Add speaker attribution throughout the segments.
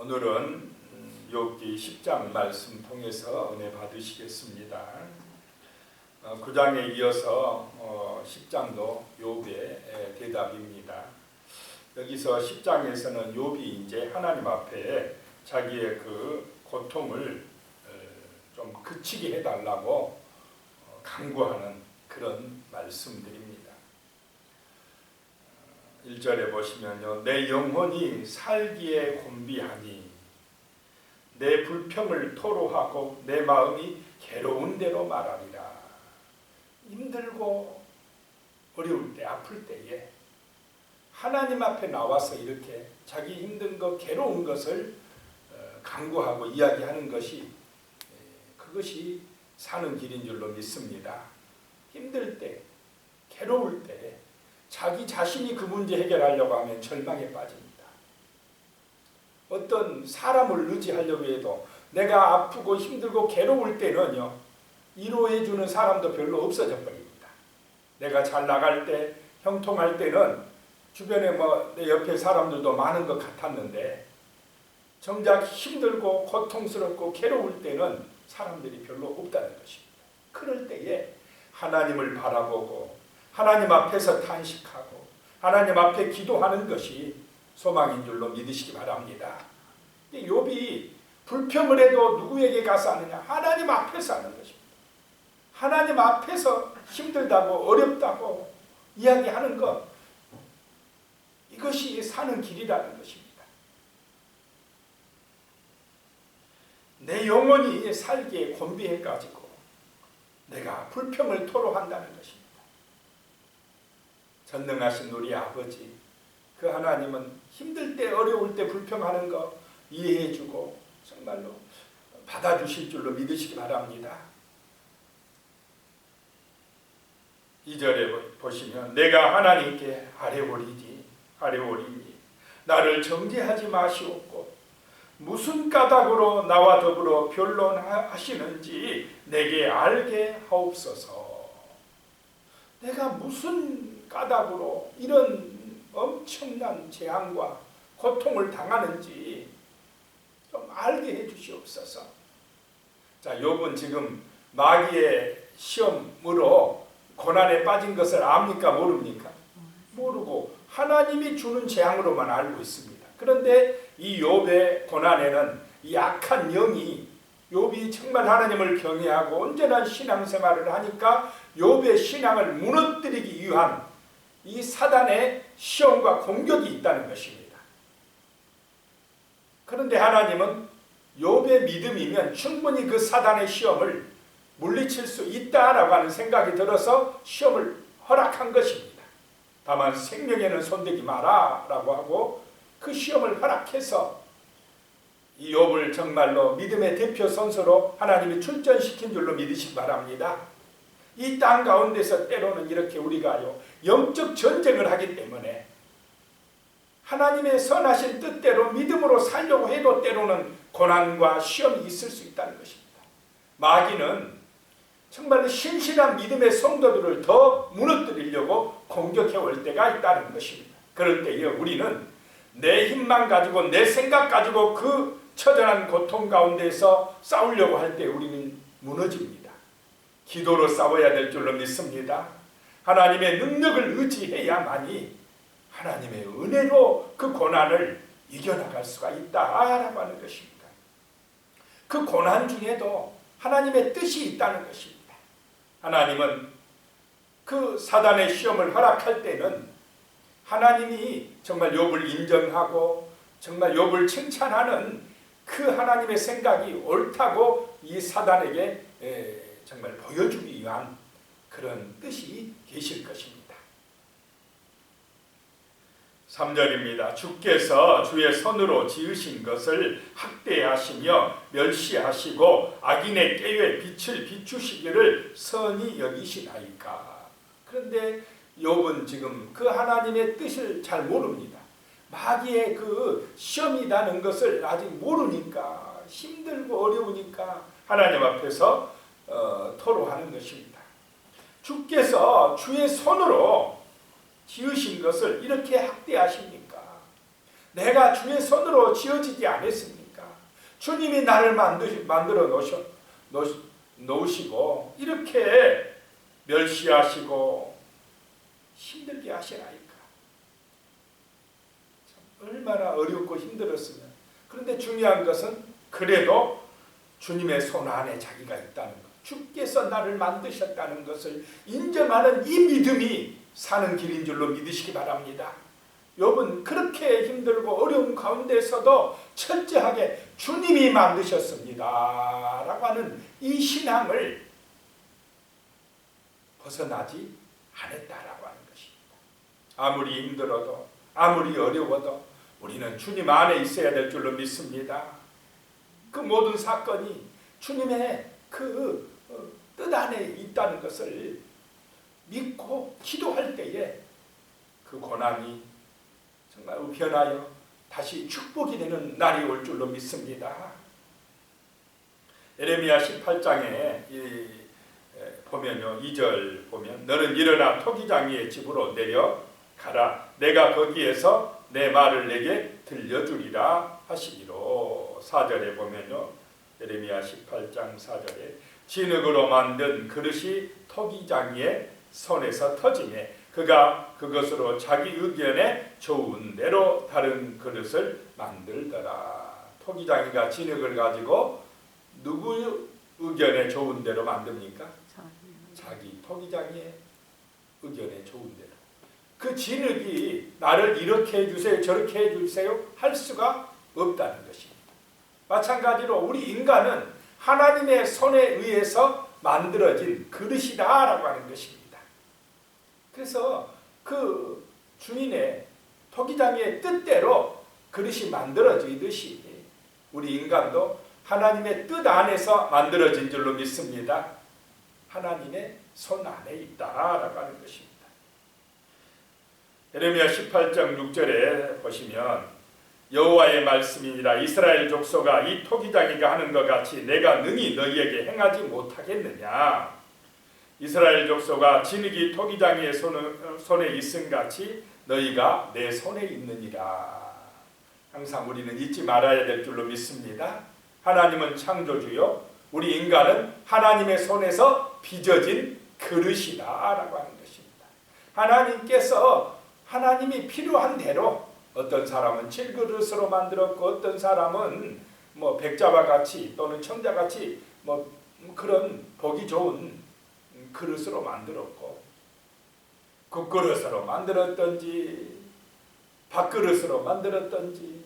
Speaker 1: 오늘은 욥기 10장 말씀 통해서 은혜 받으시겠습니다. 어, 9장에 이어서 어, 10장도 욥의 대답입니다. 여기서 10장에서는 욥이 이제 하나님 앞에 자기의 그 고통을 어, 좀 그치게 해달라고 어, 강구하는 그런 말씀들입니다. 1절에 보시면요. 내 영혼이 살기에 곤비하니 내 불평을 토로하고 내 마음이 괴로운 대로 말하리라. 힘들고 어려울 때 아플 때에 하나님 앞에 나와서 이렇게 자기 힘든 것 괴로운 것을 어, 강구하고 이야기하는 것이 에, 그것이 사는 길인 줄로 믿습니다. 힘들 때 괴로울 때 자기 자신이 그 문제 해결하려고 하면 절망에 빠집니다. 어떤 사람을 의지하려고 해도 내가 아프고 힘들고 괴로울 때는요 위로해 주는 사람도 별로 없어져 버립니다. 내가 잘 나갈 때 형통할 때는 주변에 뭐 내 옆에 사람들도 많은 것 같았는데 정작 힘들고 고통스럽고 괴로울 때는 사람들이 별로 없다는 것입니다. 그럴 때에 하나님을 바라보고 하나님 앞에서 탄식하고 하나님 앞에 기도하는 것이 소망인 줄로 믿으시기 바랍니다. 욥이 불평을 해도 누구에게 가서 하느냐? 하나님 앞에서 하는 것입니다. 하나님 앞에서 힘들다고 어렵다고 이야기하는 것 이것이 사는 길이라는 것입니다. 내 영혼이 살기에 곤비해 가지고 내가 불평을 토로한다는 것입니다. 전능하신 우리 아버지 그 하나님은 힘들 때 어려울 때 불평하는 거 이해해 주고 정말로 받아주실 줄로 믿으시기 바랍니다. 2절에 보시면 내가 하나님께 아뢰오리니 아뢰오리니 나를 정죄하지 마시옵고 무슨 까닭으로 나와 더불어 변론하시는지 내게 알게 하옵소서. 내가 무슨 까닭으로 이런 엄청난 재앙과 고통을 당하는지 좀 알게 해 주시옵소서. 자, 욥은 지금 마귀의 시험으로 고난에 빠진 것을 압니까 모릅니까? 모르고 하나님이 주는 재앙으로만 알고 있습니다. 그런데 이 욥의 고난에는 이 악한 영이 욥이 정말 하나님을 경외하고 온전한 신앙생활을 하니까 욥의 신앙을 무너뜨리기 위한 이 사단의 시험과 공격이 있다는 것입니다. 그런데 하나님은 욥의 믿음이면 충분히 그 사단의 시험을 물리칠 수 있다라고 하는 생각이 들어서 시험을 허락한 것입니다. 다만 생명에는 손대지 마라라고 하고 그 시험을 허락해서 이 욥을 정말로 믿음의 대표 선수로 하나님이 출전시킨 줄로 믿으시기 바랍니다. 이 땅 가운데서 때로는 이렇게 우리가요 영적 전쟁을 하기 때문에 하나님의 선하신 뜻대로 믿음으로 살려고 해도 때로는 고난과 시험이 있을 수 있다는 것입니다. 마귀는 정말 신실한 믿음의 성도들을 더 무너뜨리려고 공격해 올 때가 있다는 것입니다. 그럴 때에 우리는 내 힘만 가지고 내 생각 가지고 그 처절한 고통 가운데서 싸우려고 할 때 우리는 무너집니다. 기도로 싸워야 될 줄로 믿습니다. 하나님의 능력을 의지해야만이 하나님의 은혜로 그 고난을 이겨나갈 수가 있다라고 하는 것입니다. 그 고난 중에도 하나님의 뜻이 있다는 것입니다. 하나님은 그 사단의 시험을 허락할 때는 하나님이 정말 욥을 인정하고 정말 욥을 칭찬하는 그 하나님의 생각이 옳다고 이 사단에게 정말 보여주기 위한 그런 뜻이 계실 것입니다. 3절입니다. 주께서 주의 손으로 지으신 것을 학대하시며 멸시하시고 악인의 깨에 빛을 비추시기를 선히 여기시나이까. 그런데 욥은 지금 그 하나님의 뜻을 잘 모릅니다. 마귀의 그 시험이라는 것을 아직 모르니까 힘들고 어려우니까 하나님 앞에서 어, 토로하는 것입니다. 주께서 주의 손으로 지으신 것을 이렇게 학대하십니까? 내가 주의 손으로 지어지지 않았습니까? 주님이 나를 만드, 만들어 놓으셔, 놓, 놓으시고 이렇게 멸시하시고 힘들게 하시나이까. 참 얼마나 어렵고 힘들었으면. 그런데 중요한 것은 그래도 주님의 손 안에 자기가 있다는 것. 주께서 나를 만드셨다는 것을 인정하는 이 믿음이 사는 길인 줄로 믿으시기 바랍니다. 욥은 그렇게 힘들고 어려운 가운데서도 철저하게 주님이 만드셨습니다. 라고 하는 이 신앙을 벗어나지 않았다라고 하는 것입니다. 아무리 힘들어도 아무리 어려워도 우리는 주님 안에 있어야 될 줄로 믿습니다. 그 모든 사건이 주님의 그 뜻 안에 있다는 것을 믿고 기도할 때에 그 고난이 정말 우편하여 다시 축복이 되는 날이 올 줄로 믿습니다. 에레미야 18장에 이, 보면요 2절 보면 너는 일어나 토기장이의 집으로 내려 가라 내가 거기에서 내 말을 내게 들려주리라 하시기로 4절에 보면요 에레미야 18장 4절에 진흙으로 만든 그릇이 토기장이의 손에서 터지매 그가 그것으로 자기 의견에 좋은 대로 다른 그릇을 만들더라. 토기장이가 진흙을 가지고 누구 의견에 좋은 대로 만듭니까? 자기 토기장이의 의견에 좋은 대로. 그 진흙이 나를 이렇게 해주세요, 저렇게 해주세요 할 수가 없다는 것입니다. 마찬가지로 우리 인간은 하나님의 손에 의해서 만들어진 그릇이다라고 하는 것입니다. 그래서 그 주인의 토기장의 뜻대로 그릇이 만들어지듯이 우리 인간도 하나님의 뜻 안에서 만들어진 줄로 믿습니다. 하나님의 손 안에 있다라고 하는 것입니다. 예레미야 18장 6절에 보시면 여호와의 말씀이니라. 이스라엘 족속아 이 토기장이가 하는 것 같이 내가 능히 너희에게 행하지 못하겠느냐? 이스라엘 족속아 진흙이 토기장이의 손에 있음 같이 너희가 내 손에 있느니라. 항상 우리는 잊지 말아야 될 줄로 믿습니다. 하나님은 창조주요 우리 인간은 하나님의 손에서 빚어진 그릇이다라고 하는 것입니다. 하나님께서 하나님이 필요한 대로 어떤 사람은 칠그릇으로 만들었고 어떤 사람은 뭐 백자와 같이 또는 청자 같이 뭐 그런 보기 좋은 그릇으로 만들었고 국그릇으로 만들었던지 밥그릇으로 만들었던지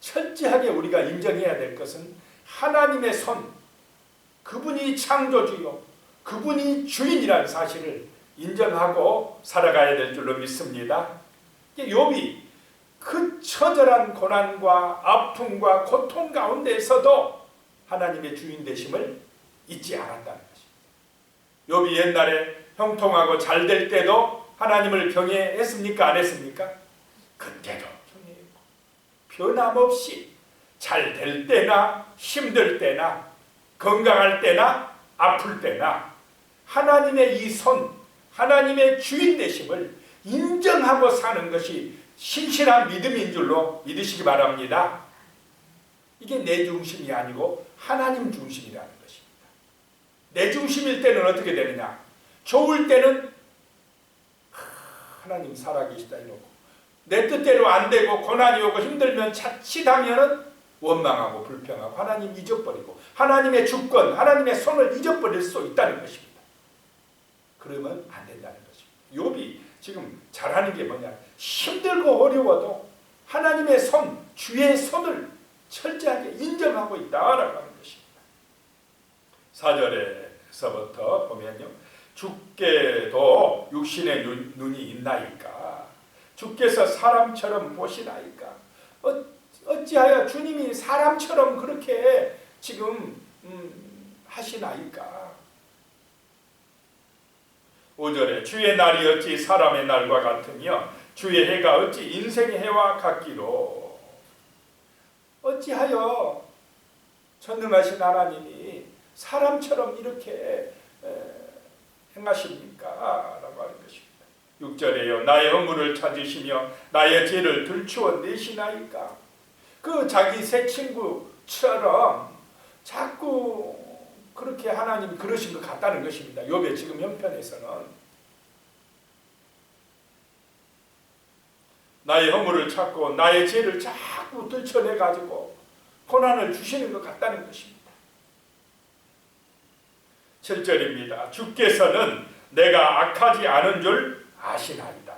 Speaker 1: 철저하게 우리가 인정해야 될 것은 하나님의 손 그분이 창조주요 그분이 주인이라는 사실을 인정하고 살아가야 될 줄로 믿습니다. 욥이 그 처절한 고난과 아픔과 고통 가운데서도 하나님의 주인 되심을 잊지 않았다는 것입니다. 욥이 옛날에 형통하고 잘 될 때도 하나님을 경외했습니까? 안 했습니까? 그때도 경외했고 변함없이 잘 될 때나 힘들 때나 건강할 때나 아플 때나 하나님의 이 손, 하나님의 주인 되심을 인정하고 사는 것이 신실한 믿음인 줄로 믿으시기 바랍니다. 이게 내 중심이 아니고 하나님 중심이라는 것입니다. 내 중심일 때는 어떻게 되느냐? 좋을 때는 하나님 살아계시다 이러고 내 뜻대로 안 되고 고난이 오고 힘들면 자칫하면 원망하고 불평하고 하나님 잊어버리고 하나님의 주권, 하나님의 손을 잊어버릴 수 있다는 것입니다. 그러면 안 된다는 것입니다. 욥이 지금 잘하는 게 뭐냐? 힘들고 어려워도 하나님의 손, 주의 손을 철저하게 인정하고 있다라고 하는 것입니다. 4절에서부터 보면요. 주께도 육신의 눈, 눈이 있나이까? 주께서 사람처럼 보시나이까? 어, 어찌하여 주님이 사람처럼 그렇게 지금 음, 하시나이까? 5절에 주의 날이 어찌 사람의 날과 같으며 주의 해가 어찌 인생의 해와 같기로 어찌하여 전능하신 하나님이 사람처럼 이렇게 행하십니까? 라고 하는 것입니다. 6절에요. 나의 허물을 찾으시며 나의 죄를 들추어 내시나이까. 그 자기 새 친구처럼 자꾸 그렇게 하나님 그러신 것 같다는 것입니다. 욥의 지금 형편에서는 나의 허물을 찾고 나의 죄를 자꾸 들춰내 가지고 고난을 주시는 것 같다는 것입니다. 7절입니다. 주께서는 내가 악하지 않은 줄 아시나이다.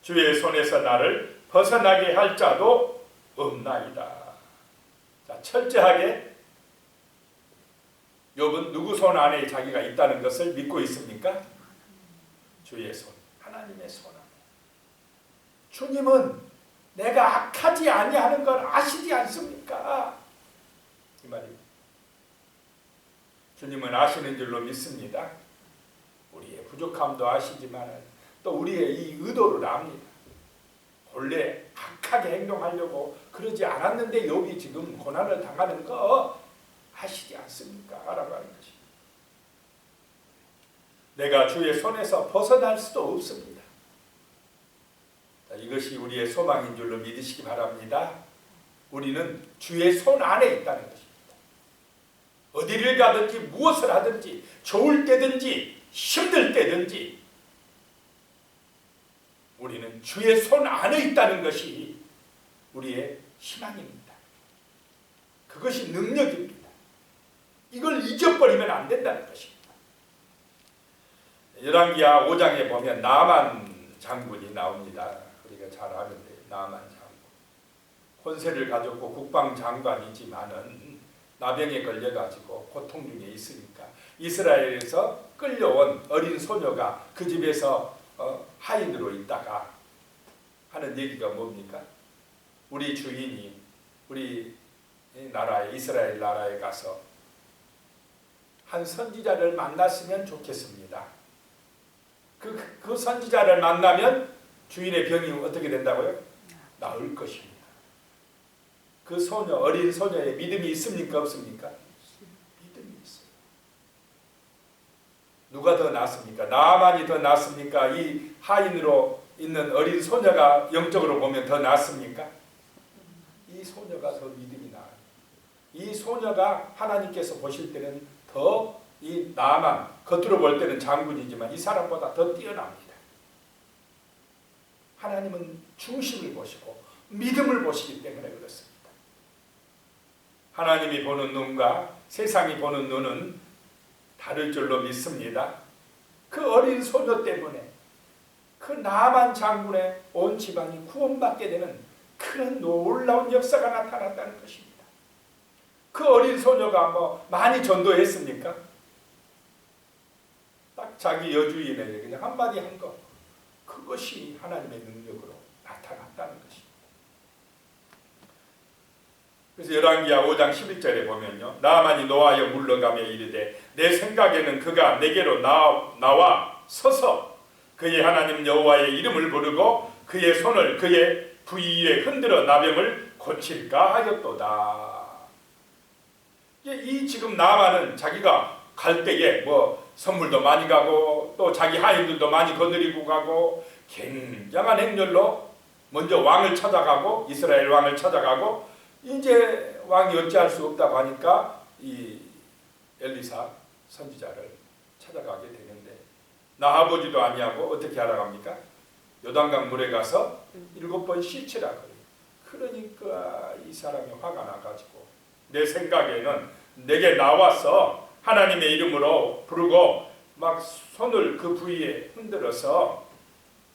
Speaker 1: 주의 손에서 나를 벗어나게 할 자도 없나이다. 자, 철저하게 욥은 누구 손 안에 자기가 있다는 것을 믿고 있습니까? 주의 손, 하나님의 손. 주님은 내가 악하지 아니하는 걸 아시지 않습니까? 이 말입니다. 주님은 아시는 줄로 믿습니다. 우리의 부족함도 아시지만 또 우리의 이 의도를 압니다. 본래 악하게 행동하려고 그러지 않았는데 욥이 지금 고난을 당하는 거 아시지 않습니까? 라고 하는 것입니다. 내가 주의 손에서 벗어날 수도 없습니다. 자, 이것이 우리의 소망인 줄로 믿으시기 바랍니다. 우리는 주의 손 안에 있다는 것입니다. 어디를 가든지 무엇을 하든지 좋을 때든지 힘들 때든지 우리는 주의 손 안에 있다는 것이 우리의 희망입니다. 그것이 능력입니다. 이걸 잊어버리면 안 된다는 것입니다. 열왕기하 5장에 보면 나만 장군이 나옵니다. 잘 아는데 나만 장군. 권세를 가졌고 국방장관이지만은 나병에 걸려가지고 고통 중에 있으니까 이스라엘에서 끌려온 어린 소녀가 그 집에서 어, 하인으로 있다가 하는 얘기가 뭡니까? 우리 주인이 우리 나라에 이스라엘 나라에 가서 한 선지자를 만났으면 좋겠습니다. 그, 그 선지자를 만나면 주인의 병이 어떻게 된다고요? 나을 것입니다. 그 소녀, 어린 소녀의 믿음이 있습니까? 없습니까? 믿음이 있어요. 누가 더 낫습니까? 나만이 더 낫습니까? 이 하인으로 있는 어린 소녀가 영적으로 보면 더 낫습니까? 이 소녀가 더 믿음이 나아요. 이 소녀가 하나님께서 보실 때는 더 이 나만 겉으로 볼 때는 장군이지만 이 사람보다 더 뛰어납니다. 하나님은 중심을 보시고 믿음을 보시기 때문에 그렇습니다. 하나님이 보는 눈과 세상이 보는 눈은 다를 줄로 믿습니다. 그 어린 소녀 때문에 그 나만 장군의 온 지방이 구원받게 되는 그런 놀라운 역사가 나타났다는 것입니다. 그 어린 소녀가 뭐 많이 전도했습니까? 딱 자기 여주인에게 그냥 한마디 한 것. 그것이 하나님의 능력으로 나타났다는 것입니다. 그래서 열왕기하 5장 11절에 보면요. 나만이 노하여 물러가며 이르되 내 생각에는 그가 내게로 나, 나와 서서 그의 하나님 여호와의 이름을 부르고 그의 손을 그의 부위에 흔들어 나병을 고칠까 하였도다. 이 지금 나만은 자기가 갈 때에 뭐 선물도 많이 가고 또 자기 하인들도 많이 거느리고 가고 굉장한 행렬로 먼저 왕을 찾아가고 이스라엘 왕을 찾아가고 이제 왕이 어찌할 수 없다고 하니까 이 엘리사 선지자를 찾아가게 되는데 나아보지도 아니하고 어떻게 하라 합니까? 요단강 물에 가서 일곱 번 씻으라 그래요. 그러니까 이 사람이 화가 나가지고 내 생각에는 내게 나와서 하나님의 이름으로 부르고 막 손을 그 부위에 흔들어서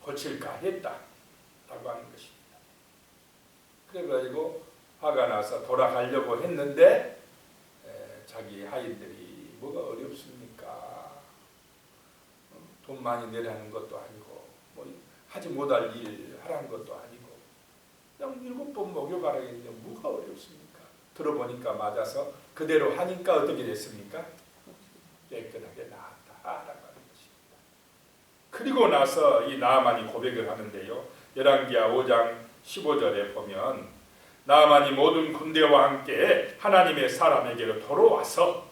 Speaker 1: 고칠까 했다 라고 하는 것입니다. 그래가지고 화가 나서 돌아가려고 했는데 에, 자기 하인들이 뭐가 어렵습니까? 어, 돈 많이 내라는 것도 아니고 뭐 하지 못할 일 하라는 것도 아니고 그냥 일곱 번 목욕하라 했는데 뭐가 어렵습니까? 들어보니까 맞아서 그대로 하니까 어떻게 됐습니까? 깨끗하게 나았다라고 하는 것입니다. 그리고 나서 이 나만이 고백을 하는데요. 열왕기하 5장 15절에 보면 나만이 모든 군대와 함께 하나님의 사람에게로 돌아와서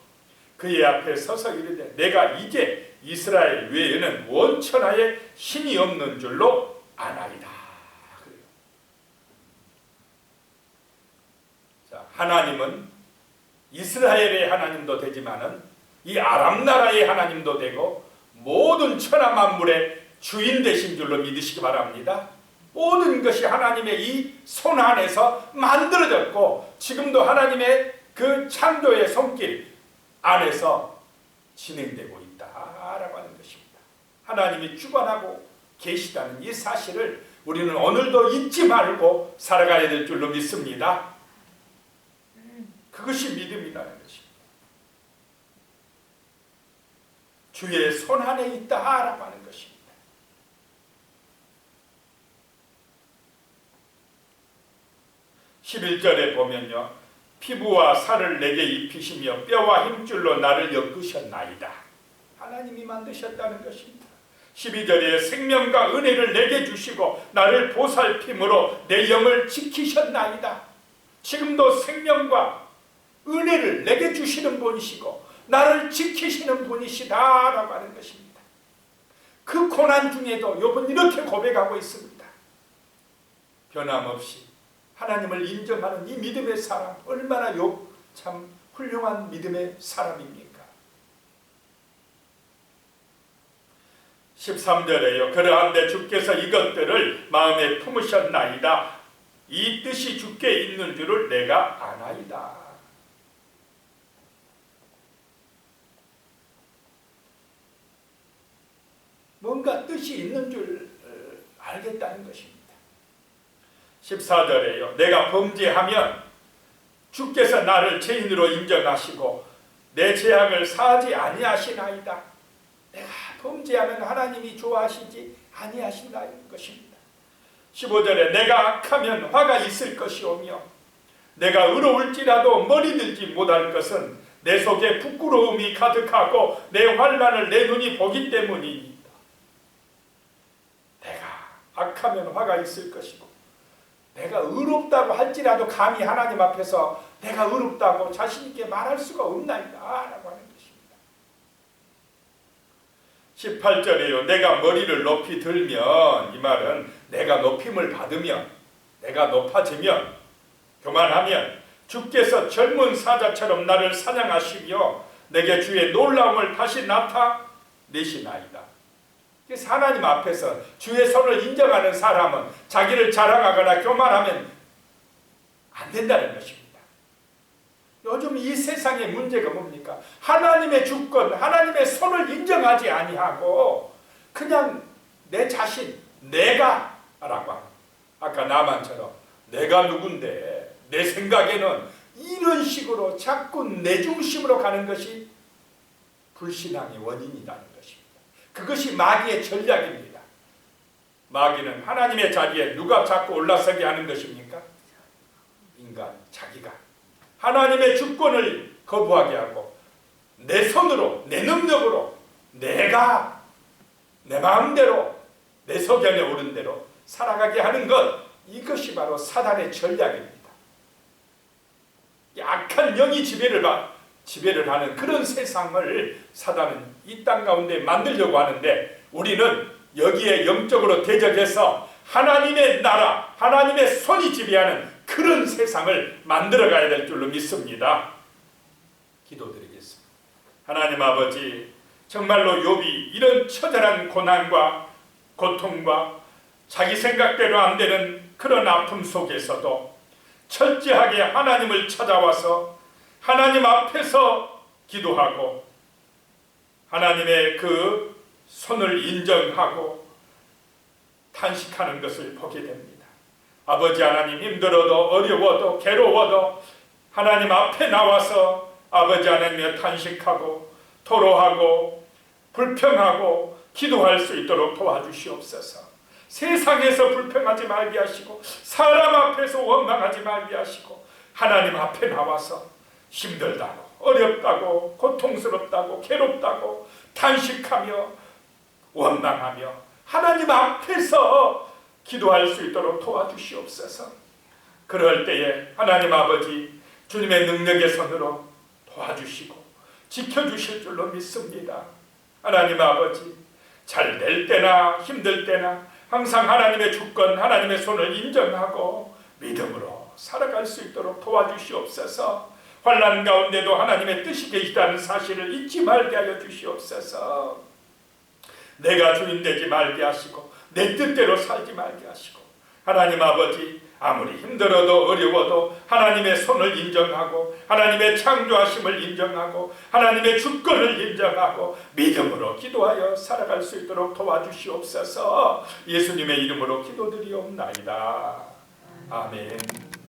Speaker 1: 그의 앞에 서서 이르되 내가 이제 이스라엘 외에는 원천하에 신이 없는 줄로 아나이다. 그래요. 자, 하나님은 이스라엘의 하나님도 되지만은 이 아람 나라의 하나님도 되고 모든 천하 만물의 주인 되신 줄로 믿으시기 바랍니다. 모든 것이 하나님의 이 손 안에서 만들어졌고 지금도 하나님의 그 창조의 손길 안에서 진행되고 있다라고 하는 것입니다. 하나님이 주관하고 계시다는 이 사실을 우리는 오늘도 잊지 말고 살아가야 될 줄로 믿습니다. 그것이 믿음이라는 것입니다. 주의 손 안에 있다라고 하는 것입니다. 11절에 보면요. 피부와 살을 내게 입히시며 뼈와 힘줄로 나를 엮으셨나이다. 하나님이 만드셨다는 것입니다. 12절에 생명과 은혜를 내게 주시고 나를 보살핌으로 내 영을 지키셨나이다. 지금도 생명과 은혜를 내게 주시는 분이시고 나를 지키시는 분이시다라고 하는 것입니다. 그 고난 중에도 욥은 이렇게 고백하고 있습니다. 변함없이 하나님을 인정하는 이 믿음의 사람 얼마나 욥참 훌륭한 믿음의 사람입니까? 13절에요. 그러한데 주께서 이것들을 마음에 품으셨나이다. 이 뜻이 주께 있는 줄을 내가 아나이다. 뭔가 뜻이 있는 줄 어, 알겠다는 것입니다. 14절에요. 내가 범죄하면 주께서 나를 죄인으로 인정하시고 내 죄악을 사하지 아니하시나이다. 내가 범죄하면 하나님이 좋아하시지 아니하신다는 것입니다. 15절에 내가 악하면 화가 있을 것이오며 내가 의로울지라도 머리 들지 못할 것은 내 속에 부끄러움이 가득하고 내 환란을 내 눈이 보기 때문이니이다. 내가 악하면 화가 있을 것이고 내가 의롭다고 할지라도 감히 하나님 앞에서 내가 의롭다고 자신 있게 말할 수가 없나이다 라고 하는 것입니다. 18절에요. 내가 머리를 높이 들면 이 말은 내가 높임을 받으면 내가 높아지면 교만하면 주께서 젊은 사자처럼 나를 사냥하시며 내게 주의 놀라움을 다시 나타내시나이다. 하나님 앞에서 주의 손을 인정하는 사람은 자기를 자랑하거나 교만하면 안 된다는 것입니다. 요즘 이 세상의 문제가 뭡니까? 하나님의 주권, 하나님의 손을 인정하지 아니하고 그냥 내 자신, 내가 라고 합니다. 아까 나만처럼 내가 누군데 내 생각에는 이런 식으로 자꾸 내 중심으로 가는 것이 불신앙의 원인이라는 것입니다. 그것이 마귀의 전략입니다. 마귀는 하나님의 자리에 누가 자꾸 올라서게 하는 것입니까? 인간 자기가 하나님의 주권을 거부하게 하고 내 손으로 내 능력으로 내가 내 마음대로 내 소견에 오른 대로 살아가게 하는 것 이것이 바로 사단의 전략입니다. 악한 영이 지배를 받 지배를 하는 그런 세상을 사단은 이 땅 가운데 만들려고 하는데 우리는 여기에 영적으로 대적해서 하나님의 나라, 하나님의 손이 지배하는 그런 세상을 만들어 가야 될 줄로 믿습니다. 기도드리겠습니다. 하나님 아버지, 정말로 욥이 이런 처절한 고난과 고통과 자기 생각대로 안 되는 그런 아픔 속에서도 철저하게 하나님을 찾아와서 하나님 앞에서 기도하고 하나님의 그 손을 인정하고 탄식하는 것을 보게 됩니다. 아버지 하나님 힘들어도 어려워도 괴로워도 하나님 앞에 나와서 아버지 하나님의 탄식하고 토로하고 불평하고 기도할 수 있도록 도와주시옵소서. 세상에서 불평하지 말게 하시고 사람 앞에서 원망하지 말게 하시고 하나님 앞에 나와서 힘들다고 어렵다고 고통스럽다고 괴롭다고 탄식하며 원망하며 하나님 앞에서 기도할 수 있도록 도와주시옵소서. 그럴 때에 하나님 아버지 주님의 능력의 손으로 도와주시고 지켜주실 줄로 믿습니다. 하나님 아버지 잘 될 때나 힘들 때나 항상 하나님의 주권 하나님의 손을 인정하고 믿음으로 살아갈 수 있도록 도와주시옵소서 환란 가운데도 하나님의 뜻이 계시다는 사실을 잊지 말게 하여 주시옵소서. 내가 주인 되지 말게 하시고 내 뜻대로 살지 말게 하시고 하나님 아버지 아무리 힘들어도 어려워도 하나님의 손을 인정하고 하나님의 창조하심을 인정하고 하나님의 주권을 인정하고 믿음으로 기도하여 살아갈 수 있도록 도와주시옵소서. 예수님의 이름으로 기도드리옵나이다. 아멘